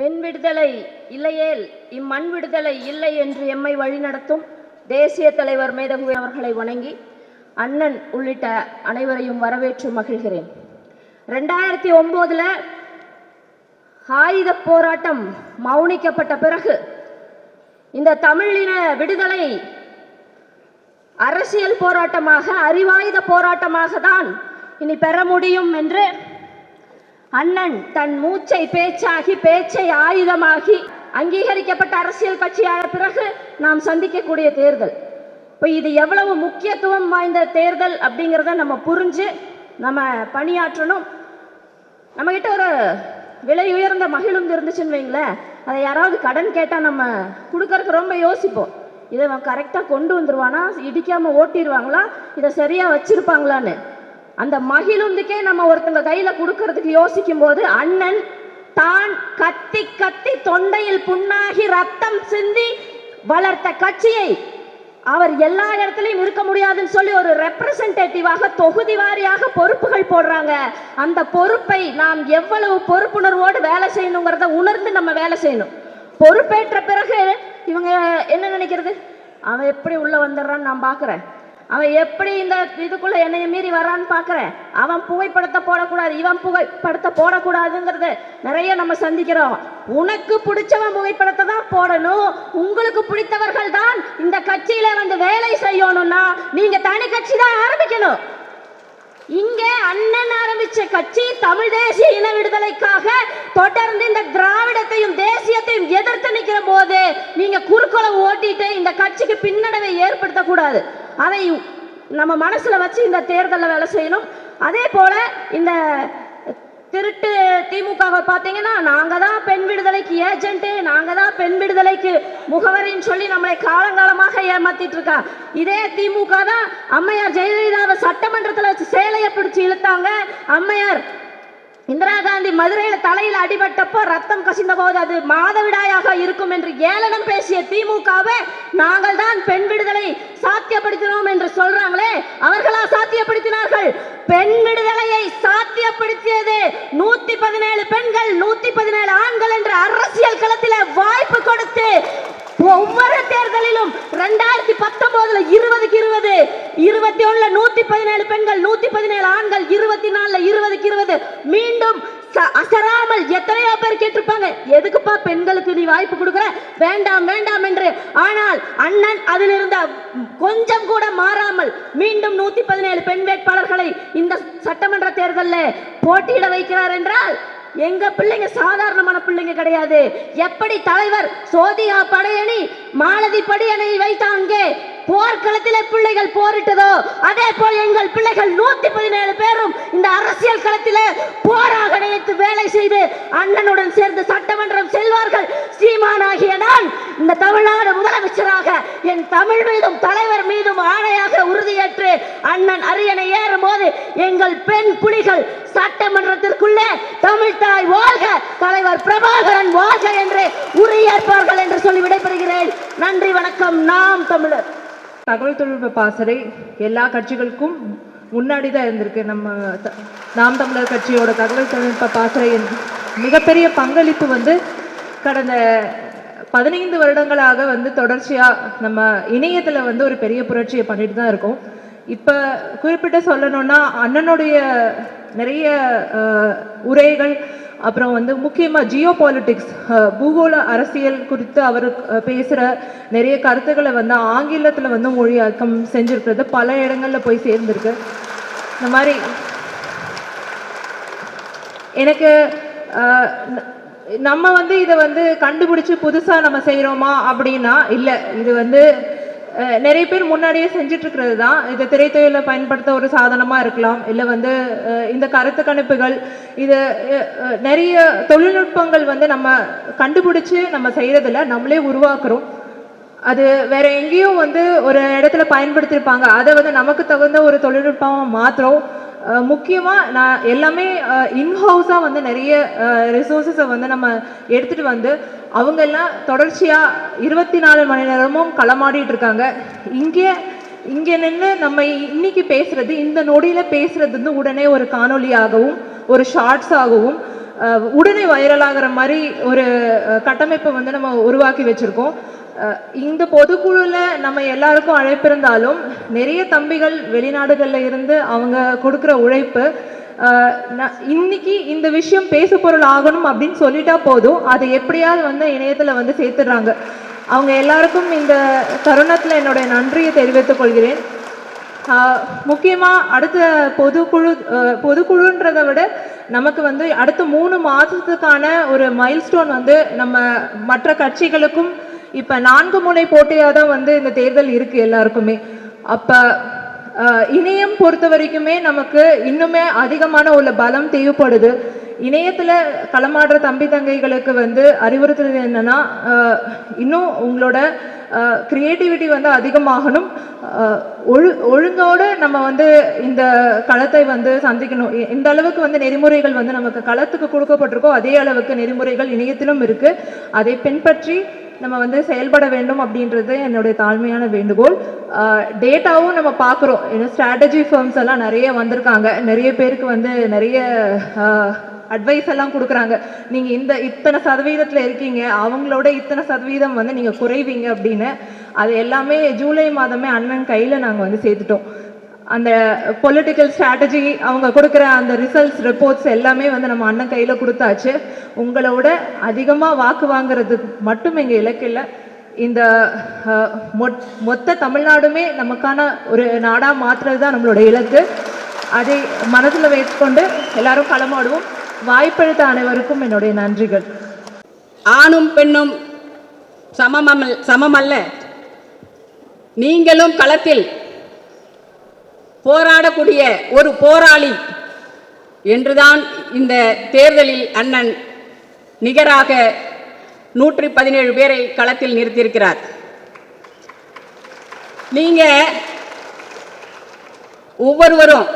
பெண் விடுதலை இல்லையேல் இம்மண் விடுதலை இல்லை என்று எம்மை வழிநடத்தும் தேசிய தலைவர் மேதகு அவர்களை வணங்கி அண்ணன் உள்ளிட்ட அனைவரையும் வரவேற்று மகிழ்கிறேன். ரெண்டாயிரத்தி ஒம்போதுல ஆயுத போராட்டம் மௌனிக்கப்பட்ட பிறகு இந்த தமிழின விடுதலை அரசியல் போராட்டமாக அறிவாயுத போராட்டமாக தான் இனி பெற முடியும் என்று அண்ணன் தன் மூச்சை பேச்சாகி பேச்சை ஆயுதமாகி அங்கீகரிக்கப்பட்ட அரசியல் கட்சியான பிறகு நாம் சந்திக்கக்கூடிய தேர்தல். இப்போ இது எவ்வளவு முக்கியத்துவம் வாய்ந்த தேர்தல் அப்படிங்கிறத நம்ம புரிஞ்சு நம்ம பணியாற்றணும். நம்மக்கிட்ட ஒரு விலை உயர்ந்த மகிழுந்து இருந்துச்சுன்னு வைங்களேன். அதை யாராவது கடன் கேட்டால் நம்ம கொடுக்கறதுக்கு ரொம்ப யோசிப்போம். இதை அவன் கரெக்டாக கொண்டு வந்துருவானா? இடிக்காமல் ஓட்டிடுவாங்களா இதை சரியாக வச்சுருப்பாங்களான்னு. அந்த மகிழுந்துக்கே நம்ம ஒருத்தங்க கையில் கொடுக்கறதுக்கு யோசிக்கும் போது அண்ணன் தான் கத்தி கத்தி தொண்டையில் புண்ணாகி ரத்தம் சிந்தி வளர்த்த கட்சியை அவர் எல்லா இடத்துலையும் இருக்க முடியாதுன்னு சொல்லி ஒரு ரெப்ரசன்டேட்டிவாக தொகுதி வாரியாக பொறுப்புகள் போடுறாங்க. அந்த பொறுப்பை நாம் எவ்வளவு பொறுப்புணர்வோடு வேலை செய்யணுங்கிறத உணர்ந்து நம்ம வேலை செய்யணும். பொறுப்பேற்ற பிறகு இவங்க என்ன நினைக்கிறது? அவன் எப்படி உள்ள வந்துடுறான்னு நான் பார்க்குறேன். அவன் எப்படி இந்த இதுக்குள்ள என்னைய மீறி வரான்னு பார்க்குறேன். அவன் புகைப்படத்தை போடக்கூடாது இவன் புகைப்படத்தை போடக்கூடாதுங்கிறது நிறைய நம்ம சந்திக்கிறோம். உனக்கு பிடிச்சவன் புகைப்படத்தை தான் போடணும். உங்களுக்கு பிடித்தவர்கள் தான் இந்த கட்சியில வந்து வேலை செய்யணும்னா நீங்க தனி கட்சி தான் ஆரம்பிக்கணும். இங்க அண்ணன் ஆரம்பிச்ச கட்சி தமிழ் தேசிய இன விடுதலைக்காக தொடர்ந்து இந்த திராவிடத்தையும் தேசியத்தையும் எதிர்த்து நிற்கிற போது குறுக்களை இந்த கட்சிக்கு பின்னடைவை ஏற்படுத்தக்கூடாது. அதை நம்ம மனசுல வச்சு இந்த தேர்தலில் வேலை செய்யணும். அதே போல இந்த திருட்டு திமுகவை பார்த்தீங்கன்னா நாங்க தான் பெண் விடுதலைக்கு ஏஜென்ட்டு நாங்க தான் பெண் விடுதலைக்கு முகவரின்னு சொல்லி நம்மளை காலங்காலமாக ஏமாத்திட்டு இருக்கா. இதே திமுக தான் அம்மையார் ஜெயலலிதாவை சட்டமன்றத்தில் வச்சு சேலையை பிடிச்சி இழுத்தாங்க. அம்மையார் இந்திரா காந்தி மதுரையில் தலையில் அடிபட்டப்போ ரத்தம் கசிந்த போது அது மாதவிடாயாக இருக்கும் என்று ஏளனம் பேசிய திமுகவை நாங்கள் தான் பெண் விடுதலை சாத்தியப்படுத்தினோம் என்று சொல்றாங்களே அவர்களா சாத்தியப்படுத்தினார்கள்? பெண் விடுதலையை சாத்தியப்படுத்தியது நூத்தி பதினேழு பெண்கள் நூத்தி பதினேழு ஆண்கள் என்ற அரசியல் களத்தில் வாய்ப்பு கொடுத்து ஒவ்வொரு தேர்தலிலும் ரெண்டாயிரத்தி பத்தொன்பதுல இருபதுக்கு இருபது இருபத்தி ஒண்ணுல நூத்தி பதினேழு பெண்கள் நூத்தி பதினேழு ஆண்கள் இருபத்தி நாலுல இருபதுக்கு இருபது. மீண்டும் ச- அசராமல் எத்தனையோ பேர் கேட்டிருப்பாங்க. எதுக்குப்பா பெண்களுக்கு நீ வாய்ப்பு கொடுக்குற? வேண்டாம் வேண்டாம் என்று. ஆனால் அண்ணன் அதில் இருந்த கொஞ்சம் கூட மாறாமல் மீண்டும் நூத்தி பதினேழு பெண் வேட்பாளர்களை இந்த சட்டமன்ற தேர்தலில் போட்டியிட வைக்கிறார் என்றால் எங்க பிள்ளைங்க சாதாரணமான பிள்ளைங்க கிடையாது. எப்படி தலைவர் சோதியா படையணி மாலதி படையணி வைத்தாங்க? போர்க்களத்திலே பிள்ளைகள் போரிட்டதோ அதே போல் எங்கள் பிள்ளைகள் நூத்தி பதினேழு பேரும் இந்த அரசியல் களத்திலே போராக நினைத்து வேலை செய்து அண்ணனுடன் சேர்ந்து சட்டமன்றம் செல்வார்கள். சீமானாகிய நான் இந்த தமிழ்நாடு முதலமைச்சராக என் தமிழ் மீதும் தலைவர் மீதும் ஆணையாக உறுதியேற்று அண்ணன் அரியணை ஏறும் போது எங்கள் பெண் புலிகள் சட்டமன்றத்திற்குள்ளே தமிழ் தாய் வாழ்க தலைவர் பிரபாகரன் வாழ்க என்று உரியேற்பார்கள் என்று சொல்லி விடைபெறுகிறேன். நன்றி வணக்கம். நாம் தமிழர். தகவல் தொழில்நுட்ப பாசறை எல்லா கட்சிகளுக்கும் முன்னாடி தான் இருந்திருக்கு. நம்ம த- நாம் தமிழர் கட்சியோட தகவல் தொழில்நுட்ப பாசறையின் மிகப்பெரிய பங்களிப்பு வந்து கடந்த பதினைந்து வருடங்களாக வந்து தொடர்ச்சியாக நம்ம இணையத்தில் வந்து ஒரு பெரிய புரட்சியை பண்ணிட்டு தான் இருக்கோம். இப்போ குறிப்பிட்டு சொல்லணும்னா அண்ணனுடைய நிறைய உரைகள் அப்புறம் வந்து முக்கியமாக ஜியோ பாலிட்டிக்ஸ் பூகோள அரசியல் குறித்து அவர் பேசுகிற நிறைய கருத்துக்களை வந்து ஆங்கிலத்தில் வந்து மொழியாக்கம் செஞ்சுருக்கிறது. பல இடங்களில் போய் சேர்ந்துருக்கு. இந்த மாதிரி எனக்கு நம்ம வந்து இதை வந்து கண்டுபிடிச்சு புதுசாக நம்ம செய்கிறோமா அப்படின்னா இல்லை. இது வந்து நிறைய பேர் முன்னாடியே செஞ்சுட்டு இருக்கிறது தான் இதை திரைத்துறையில் பயன்படுத்த ஒரு சாதனமாக இருக்கலாம். இல்லை வந்து இந்த கருத்து கணிப்புகள் இது நிறைய தொழில்நுட்பங்கள் வந்து நம்ம கண்டுபிடிச்சு நம்ம செய்கிறதில்ல நம்மளே உருவாக்குறோம். அது வேற எங்கேயும் வந்து ஒரு இடத்துல பயன்படுத்தியிருப்பாங்க அதை வந்து நமக்கு தகுந்த ஒரு தொழில்நுட்பமாக மாற்றுறோம் முக்கியமாக நான் எல்லாமே இன்ஹவுஸாக வந்து நிறைய ரிசோர்ஸஸை வந்து நம்ம எடுத்துகிட்டு வந்து அவங்க எல்லாம் தொடர்ச்சியாக இருபத்தி நாலு மணி நேரமும் களமாடிட்டு இருக்காங்க. இங்கே இங்கே நின்று நம்ம இன்னைக்கு பேசுறது இந்த நொடியில் பேசுறது வந்து உடனே ஒரு காணொலியாகவும் ஒரு ஷார்ட்ஸாகவும் உடனே வைரலாகிற மாதிரி ஒரு கட்டமைப்பை வந்து நம்ம உருவாக்கி வச்சுருக்கோம். இந்த பொதுக்குழுல நம்ம எல்லாருக்கும் அழைப்பிருந்தாலும் நிறைய தம்பிகள் வெளிநாடுகளில் இருந்து அவங்க கொடுக்குற உழைப்பு இன்னைக்கு இந்த விஷயம் பேசு பொருள் ஆகணும் அப்படின்னு சொல்லிட்டா போதும். அதை எப்படியாவது வந்து இணையத்தில் வந்து சேர்த்துடுறாங்க. அவங்க எல்லாருக்கும் இந்த தருணத்தில் என்னுடைய நன்றியை தெரிவித்துக் கொள்கிறேன். முக்கியமாக அடுத்த பொதுக்குழு பொதுக்குழுன்றதை விட நமக்கு வந்து அடுத்த மூணு மாதத்துக்கான ஒரு மைல்ஸ்டோன் வந்து நம்ம மற்ற கட்சிகளுக்கும் இப்போ நான்கு முனை போட்டியாக தான் வந்து இந்த தேர்தல் இருக்குது எல்லாருக்குமே. அப்போ இணையம் பொறுத்த வரைக்குமே நமக்கு இன்னுமே அதிகமான உள்ள பலம் தேவைப்படுது. இணையத்தில் களமாடுற தம்பி தங்கைகளுக்கு வந்து அறிவுறுத்துறது என்னன்னா இன்னும் உங்களோட க்ரியேட்டிவிட்டி வந்து அதிகமாகணும். ஒழு ஒழுங்கோடு நம்ம வந்து இந்த களத்தை வந்து சந்திக்கணும். இந்த அளவுக்கு வந்து நெறிமுறைகள் வந்து நமக்கு களத்துக்கு கொடுக்கப்பட்டிருக்கோ அதே அளவுக்கு நெறிமுறைகள் இணையத்திலும் இருக்கு. அதை பின்பற்றி நம்ம வந்து செயல்பட வேண்டும் அப்படின்றது என்னுடைய தாழ்மையான வேண்டுகோள். டேட்டாவும் நம்ம பார்க்குறோம். ஏன்னா ஸ்ட்ராட்டஜி ஃபர்ம்ஸ் எல்லாம் நிறைய வந்திருக்காங்க. நிறைய பேருக்கு வந்து நிறைய அட்வைஸ் எல்லாம் கொடுக்குறாங்க. நீங்கள் இந்த இத்தனை சதவீதத்தில் இருக்கீங்க அவங்களோட இத்தனை சதவீதம் வந்து நீங்கள் குறைவீங்க அப்படின்னு அது எல்லாமே ஜூலை மாதமே அண்ணன் கையில் நாங்கள் வந்து சேர்த்துட்டோம். அந்த பொலிட்டிக்கல் ஸ்ட்ராட்டஜி அவங்க கொடுக்குற அந்த ரிசல்ட்ஸ் ரிப்போர்ட்ஸ் எல்லாமே வந்து நம்ம அண்ணன் கையில் கொடுத்தாச்சு. உங்களோட அதிகமாக வாக்கு வாங்குறது மட்டும் எங்கள் இலக்கு இல்லை. இந்த மொத்த தமிழ்நாடுமே நமக்கான ஒரு நாடாக மாற்றுறது தான் நம்மளோட இலக்கு. அதை மனதில் வைத்துக்கொண்டு எல்லாரும் களமாடுவோம். வாய்ப்பெழுத்த அனைவருக்கும் என்னுடைய நன்றிகள். ஆணும் பெண்ணும் சமம் சமமல்ல. நீங்களும் களத்தில் போராடக்கூடிய ஒரு போராளி என்றுதான் இந்த தேர்தலில் அண்ணன் நிகராக நூற்றி பதினேழு பேரை களத்தில் நிறுத்தியிருக்கிறார். நீங்க ஒவ்வொருவரும்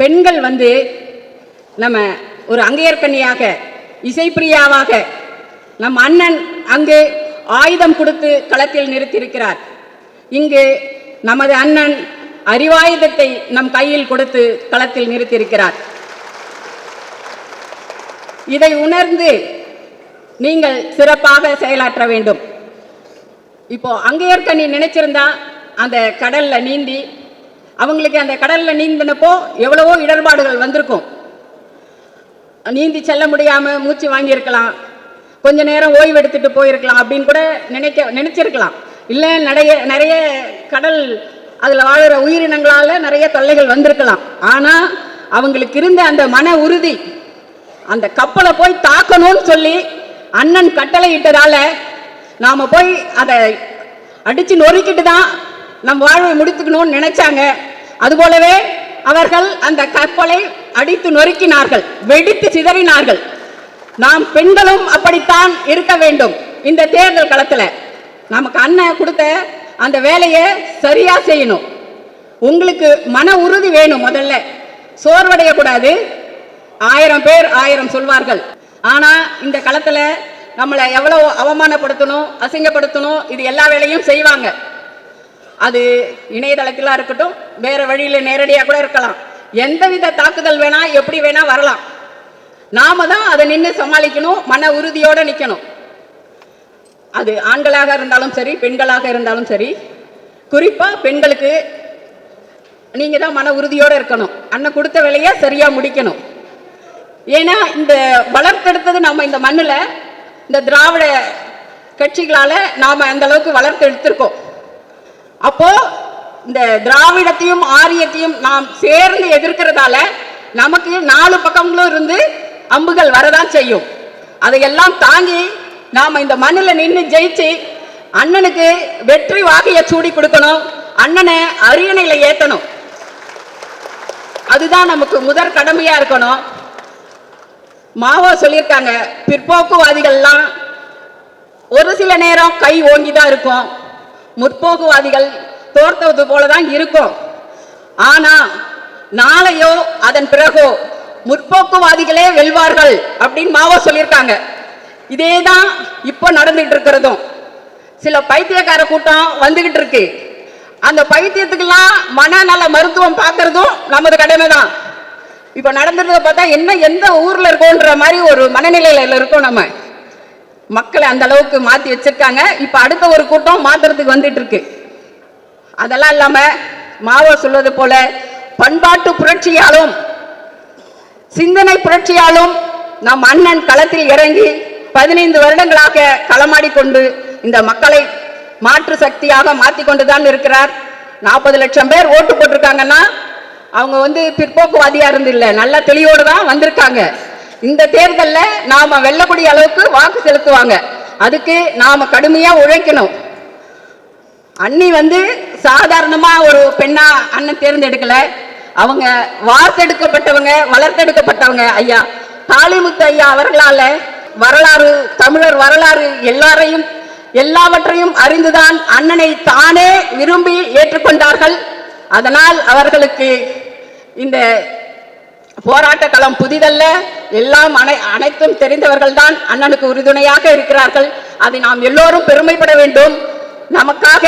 பெண்கள் வந்து நம்ம ஒரு அங்கையர்கண்ணியாக இசைப்பிரியாவாக நம் அண்ணன் அங்கு ஆயுதம் கொடுத்து களத்தில் நிறுத்தியிருக்கிறார். இங்கு நமது அண்ணன் அறிவாயுதத்தை நம் கையில் கொடுத்து களத்தில் நிறுத்தியிருக்கிறார். இதை உணர்ந்து நீங்கள் சிறப்பாக செயலாற்ற வேண்டும். இப்போ அங்கையர்கண்ணி நினைச்சிருந்தா அந்த கடல்ல நீந்தி அவங்களுக்கு அந்த கடல்ல நீந்தினப்போ எவ்வளவோ இடர்பாடுகள் வந்திருக்கும். நீந்தி செல்ல முடியாமல் மூச்சு வாங்கியிருக்கலாம். கொஞ்ச நேரம் ஓய்வு எடுத்துட்டு போயிருக்கலாம் அப்படின்னு கூட நினைக்க நினைச்சிருக்கலாம். இல்லை நிறைய நிறைய கடல் அதில் வாழ்கிற உயிரினங்களால் நிறைய தொல்லைகள் வந்திருக்கலாம். ஆனால் அவங்களுக்கு இருந்த அந்த மன உறுதி அந்த கப்பலை போய் தாக்கணும்னு சொல்லி அண்ணன் கட்டளை இட்டதால நாம் போய் அதை அடித்து நொறுக்கிட்டு தான் நம் வாழ்வை முடித்துக்கணும்னு நினைச்சாங்க. அதுபோலவே அவர்கள் அந்த கப்பலை அடித்து நொறுக்கினார்கள் வெடித்து சிதறினார்கள். நாம் பெண்களும் அப்படித்தான் இருக்க வேண்டும். இந்த தேர்தல் களத்துல நமக்கு அண்ணன் கொடுத்த அந்த வேலையை சரியா செய்யணும். உங்களுக்கு மன உறுதி வேணும் முதல்ல. சோர்வடையக்கூடாது ஆயிரம் பேர் ஆயிரம் சொல்வார்கள். ஆனா இந்த களத்துல நம்மளை எவ்வளவு அவமானப்படுத்தணும் அசிங்கப்படுத்தணும் இது எல்லா வேலையும் செய்வாங்க. அது இணையதளத்திலாம் இருக்கட்டும் வேற வழியில் நேரடியாக கூட இருக்கலாம். எந்தவித தாக்குதல் வேணா எப்படி வேணா வரலாம். நாம தான் அதை நின்று சமாளிக்கணும் மன உறுதியோட நிக்கணும். அது ஆண்களாக இருந்தாலும் சரி பெண்களாக இருந்தாலும் சரி. குறிப்பா பெண்களுக்கு நீங்க தான் மன உறுதியோட இருக்கணும். அண்ணன் கொடுத்த வேலையை சரியா முடிக்கணும். ஏன்னா இந்த வளர்த்தெடுத்தது நம்ம இந்த மண்ணில் இந்த திராவிட கட்சிகளால் நாம் அந்த அளவுக்கு வளர்த்து அப்போது அப்போ இந்த திராவிடத்தையும் ஆரியத்தையும் நாம் சேர்ந்து எதிர்க்கிறதால நமக்கு நாலு பக்கங்களும் இருந்து அம்புகள் வரதான் செய்யும். அதையெல்லாம் தாங்கி நாம் இந்த மண்ணில் நின்று ஜெயிச்சு அண்ணனுக்கு வெற்றி வாகையை சூடி கொடுக்கணும். அண்ணனை அரியணையில் ஏற்றணும் அதுதான் நமக்கு முதற் கடமையாக இருக்கணும். மாவோ சொல்லியிருக்காங்க பிற்போக்குவாதிகள்லாம் ஒரு சில நேரம் கை ஓங்கி தான் இருக்கும். முற்போக்குவாதிகள் தோர்த்தது போலதான் இருக்கும். ஆனா நாளையோ அதன் பிறகோ முற்போக்குவாதிகளே வெல்வார்கள் அப்படின்னு மாவோ சொல்லியிருக்காங்க. இதே தான் இப்போ நடந்துட்டு இருக்கிறதும் சில பைத்தியக்கார கூட்டம் வந்துகிட்டு இருக்கு அந்த பைத்தியத்துக்கெல்லாம் மனநல மருத்துவம் பார்க்கறதும் நமது கடமை தான் இப்போ நடந்துட்டு பார்த்தா என்ன எந்த ஊர்ல இருக்கோன்ற மாதிரி ஒரு மனநிலையில இருக்கோம் நம்ம. மக்களை அந்த அளவுக்கு மாத்தி வச்சிருக்காங்க. இப்ப அடுத்த ஒரு கூட்டம் மாத்துறதுக்கு வந்துட்டு இருக்கு அதெல்லாம் இல்லாம மாவோ சொல்வது போல பண்பாட்டு புரட்சியாலும் சிந்தனை புரட்சியாலும் நம் அண்ணன் களத்தில் இறங்கி பதினைந்து வருடங்களாக களமாடி கொண்டு இந்த மக்களை மாற்று சக்தியாக மாத்தி கொண்டுதான் இருக்கிறார். நாற்பது லட்சம் பேர் ஓட்டு போட்டிருக்காங்கன்னா அவங்க வந்து பிற்போக்குவாதியா இருந்ததில்லை நல்ல தெளிவோடு தான் வந்திருக்காங்க. இந்த தேர்தலில் நாம வெல்லக்கூடிய அளவுக்கு வாக்கு செலுத்துவாங்க. அதுக்கு நாம கடுமையா உழைக்கணும். அண்ணி வந்து சாதாரணமா ஒரு பெண்ணா அண்ணன் தேர்ந்தெடுக்கல. அவங்க வார்த்தெடுக்கப்பட்டவங்க வளர்த்தெடுக்கப்பட்டவங்க ஐயா. காளிமுத்து ஐயா அவர்களால வரலாறு தமிழர் வரலாறு எல்லாரையும் எல்லாவற்றையும் அறிந்துதான் அண்ணனை தானே விரும்பி ஏற்றுக்கொண்டார்கள். அதனால் அவர்களுக்கு இந்த போராட்ட களம் புதிதல்ல. எல்லாம் அனை அனைத்தும் தெரிந்தவர்கள் தான் அண்ணனுக்கு உறுதுணையாக இருக்கிறார்கள். அதை நாம் எல்லோரும் பெருமைப்பட வேண்டும். நமக்காக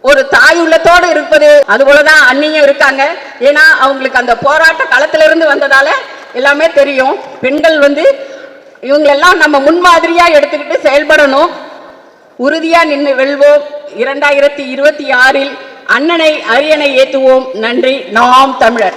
ஒரு தாய் உள்ளத்தோடு இருப்பது அதுபோலதான் அண்ணியும் இருக்காங்க. ஏன்னா அவங்களுக்கு அந்த போராட்ட களத்திலிருந்து வந்ததால எல்லாமே தெரியும். பெண்கள் வந்து இவங்களெல்லாம் நம்ம முன்மாதிரியா எடுத்துக்கிட்டு செயல்படணும். உறுதியா நின்று வெல்வோம். இரண்டாயிரத்தி இருபத்தி ஆறில் அண்ணனை அரியணை ஏற்றுவோம் நன்றி. நாம் தமிழர்.